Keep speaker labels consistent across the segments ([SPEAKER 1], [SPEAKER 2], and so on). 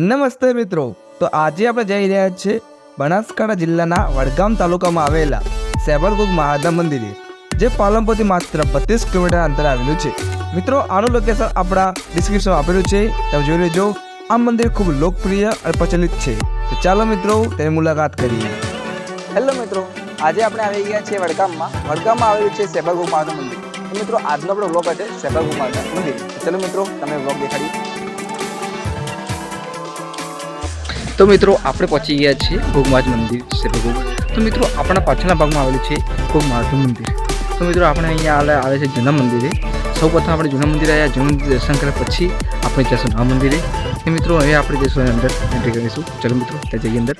[SPEAKER 1] નમસ્તે મિત્રો. તો આજે આપણે જઈ રહ્યા છીએ બનાસકાંઠા જિલ્લાના વડગામ તાલુકામાં આવેલા સેબરગુગ મહાદેવ મંદિરે, જે પાલનપુરથી માત્ર બત્રીસ કિલોમીટર અંતર આવેલું છે. મિત્રો, આનું લોકેશન આપણા ડિસ્ક્રિપ્શન આપેલું છે. તમે જોઈ લેજો. આ મંદિર ખૂબ લોકપ્રિય અને પ્રચલિત છે. તો ચાલો મિત્રો, તેની મુલાકાત કરીએ. હેલો મિત્રો, આજે આપણે આવી ગયા છીએ વડગામમાં. વડગામમાં આવેલું છે સેબરગુગ મહાદેવ મંદિર. મિત્રો, આજનો આપણો વ્લોગ હશે સેબરગુગ મહાદેવ મંદિર. ચલો મિત્રો તમે વ્લોગ દેખાડીએ તો મિત્રો, આપણે પહોંચી ગયા છીએ ભોગમાજ મંદિર, શ્રી તો મિત્રો, આપણા પાછળના ભાગમાં આવેલું છે ભોગમાજ મંદિર. તો મિત્રો, આપણે અહીંયા આવે છે જૂના મંદિરે. સૌ પ્રથમ આપણે જૂના મંદિરે આવ્યા જૂના મંદિર દર્શન કર્યા પછી આપણે જઈશું નવા મંદિરે. તો મિત્રો, હવે આપણે જઈશું અંદર એન્ટ્રી કરીશું. ચલો મિત્રો, ત્યાં જઈએ અંદર.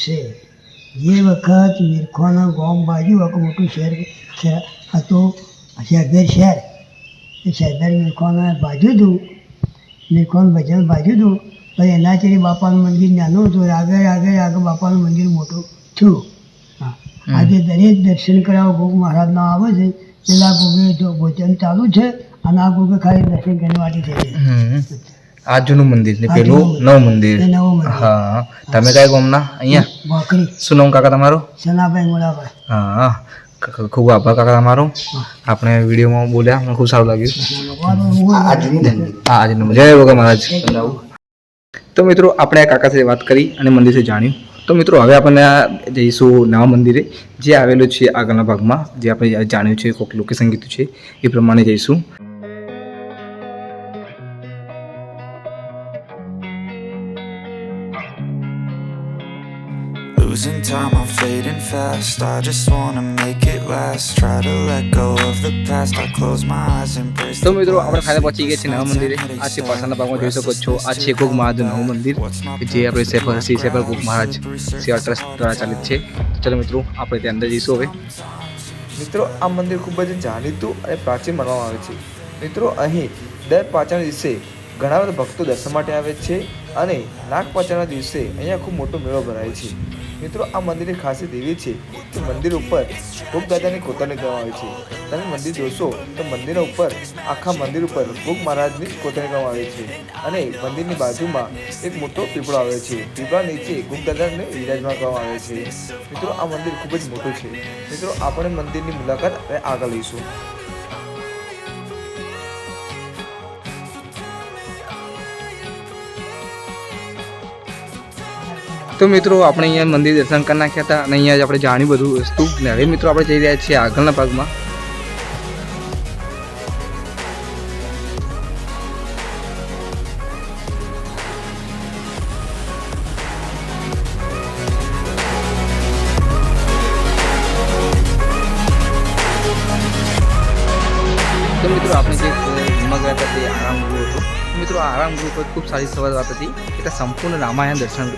[SPEAKER 2] છે. જે વખત મીરખોના ગામ બાજુ આખું મોટું શહેર હતું શહેરભેર શહેર. એ શહેરભેર મીરખોના બાજુ હતું મીરખોન ભજન બાજુ હતું પણ એના ચેરી બાપાનું મંદિર નાનું હતું. આગળ આગળ આગળ બાપાનું મંદિર મોટું થયું. હા. આજે દરેક દર્શન કરાવવા ગોગ મહારાજના આવે છે. પેલા ગોગે જો ભોજન ચાલુ છે અને આ ગોગે ખાલી દર્શન કરવા માટે છે
[SPEAKER 1] આ જૂનું મંદિર ને પેલું નવું મંદિર. હા તમે કયા ગોમના? અહીંયા? શું નામ કાકા તમારું?
[SPEAKER 2] સનાભાઈ મોડાભાઈ.
[SPEAKER 1] હા ખૂબ આભાર કાકા તમારો. આપણે વિડીયોમાં બોલ્યા મને ખૂબ સારું લાગ્યું. હા આજનું જય ભગવાન મહારાજ. તો મિત્રો આપણે આ કાકા સાથે વાત કરી અને મંદિર વિશે જાણ્યું. તો મિત્રો હવે આપણને જઈશું નવા મંદિરે જે આવેલું છે આગળના ભાગમાં જે આપણે જાણ્યું છે કોઈક લોકેશન કીધું છે એ પ્રમાણે જઈશું.
[SPEAKER 3] Losing time, I'm fading fast. I just wanna make it last. Try to let go of the past. I close my eyes, embrace
[SPEAKER 1] તો મિત્રો આપણે
[SPEAKER 3] ખાલી
[SPEAKER 1] ખાતે પહોંચી ગયા છીએ નવ મંદિરે. આ છે પાછળના ભાગમાં જોઈ શકો છો. આ છે કોક મહાદેવ નવું મંદિર જે આપણે સેફર શ્રી સેફર કોક મહારાજ સેવા ટ્રસ્ટ દ્વારા ચાલિત છે. ચલો મિત્રો આપણે ત્યાં અંદર જઈશું હવે. મિત્રો આ મંદિર ખૂબ જ જાણીતું અને પ્રાચીન માનવામાં આવે છે. મિત્રો અહીં દર પાંચમના દિવસે ઘણા બધા ભક્તો દર્શન માટે આવે છે. અને નાગ પાંચમના દિવસે અહીંયા ખૂબ મોટો મેળો ભરાય છે. મિત્રો, આ મંદિરની ખાસિયત એવી છે કે મંદિર ઉપર ભોગ દાદાની કોતરણી કરવામાં આવે છે. તમે મંદિર જોશો તો મંદિરના ઉપર આખા મંદિર ઉપર ભોગ મહારાજની કોતરણી કરવામાં આવે છે અને મંદિરની બાજુમાં એક મોટો પીપળો આવે છે. પીપળા નીચે ભોગ દાદાને વિરાજમાન કરવામાં આવે છે. મિત્રો, આ મંદિર ખૂબ જ મોટું છે. મિત્રો, આપણે મંદિરની મુલાકાત આગળ લઈશું. તો મિત્રો, આપણે અહીંયા મંદિર દર્શન કરી નાખ્યા હતા અને અહીંયા જ આપણે જાણ્યું બધું વસ્તુ. ને હવે મિત્રો, આપણે જઈ રહ્યા છીએ આગળના ભાગમાં. તો મિત્રો, આપણે જે ગયા હતા તે આરામ ગૃહ મિત્રો આરામ ગૃહ પર ખૂબ સારી સવાર વાત હતી કે સંપૂર્ણ રામાયણ દર્શન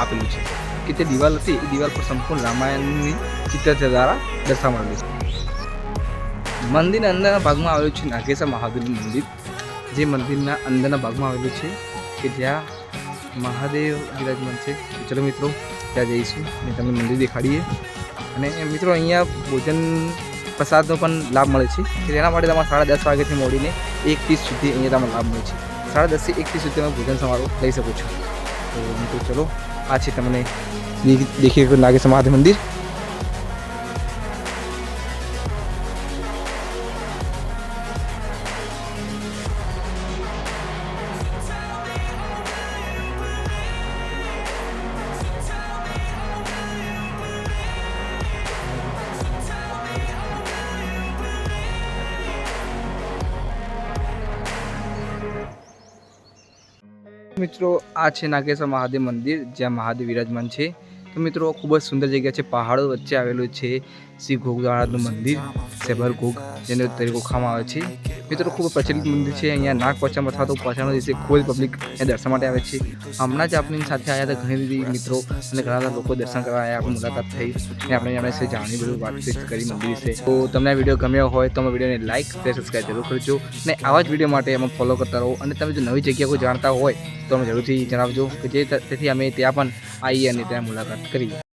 [SPEAKER 1] આપેલું છે કે તે દિવાલ હતી, એ દિવાલ પર સંપૂર્ણ રામાયણની ચિત્ર દ્વારા દર્શાવવામાં છે. મંદિરના અંદરના ભાગમાં આવેલું છે નાગેશ્વર મહાદેવનું મંદિર. જે મંદિરના અંદરના ભાગમાં આવેલું છે કે જ્યાં મહાદેવ બિરાજમાન છે. ચલો મિત્રો, ત્યાં જઈશું અને તમને મંદિર દેખાડીએ. અને મિત્રો, અહીંયા ભોજન પ્રસાદનો પણ લાભ મળે છે. તેના માટે તમારે સાડા દસ વાગ્યાથી મોડીને એક ત્રીસ સુધી અહીંયા તમને લાભ મળે છે. સાડા દસથી એક ત્રીસ સુધી તમે ભોજન સમારોહ લઈ શકો છો. તો મિત્રો, ચલો આ છે તમને દેખી દેખી છે મહાદેવ મંદિર મિત્રો, આ છે નાગેશ્વર મહાદેવ મંદિર, જ્યાં મહાદેવ વિરાજમાન છે. તો મિત્રો, ખૂબ જ સુંદર જગ્યા છે. પહાડો વચ્ચે આવેલું છે શ્રી ઘોગદાળાનું મંદિર સેબર ઘોગ જેને તરીકે ઓળખવામાં આવે છે. મિત્રો, ખૂબ પ્રચલિત મંદિર છે. અહીંયા નાગ પંચમ અથવા તો પચાનો દિવસે ખૂબ પબ્લિક અહીંયા દર્શન માટે આવે છે. હમણાં જ આપણી સાથે આવ્યા હતા ઘણી બધી મિત્રો અને ઘણા બધા લોકો દર્શન કરવા આવ્યા આપણી મુલાકાત થઈ અને આપણે આપણે વિશે જાણી બધું વાતચીત કરી મંદિર વિશે. તો તમને આ વીડિયો ગમ્યો હોય તો અમે વિડીયોને લાઇક શેર સબસ્ક્રાઈબ જરૂર કરજો. અને આવા જ વીડિયો માટે અમે ફોલો કરતા રહો. અને તમે જો નવી જગ્યા કોઈ જાણતા હોય તો અમે જરૂરથી જણાવજો કે જે તેથી અમે ત્યાં પણ આવીએ અને ત્યાં મુલાકાત કરીએ.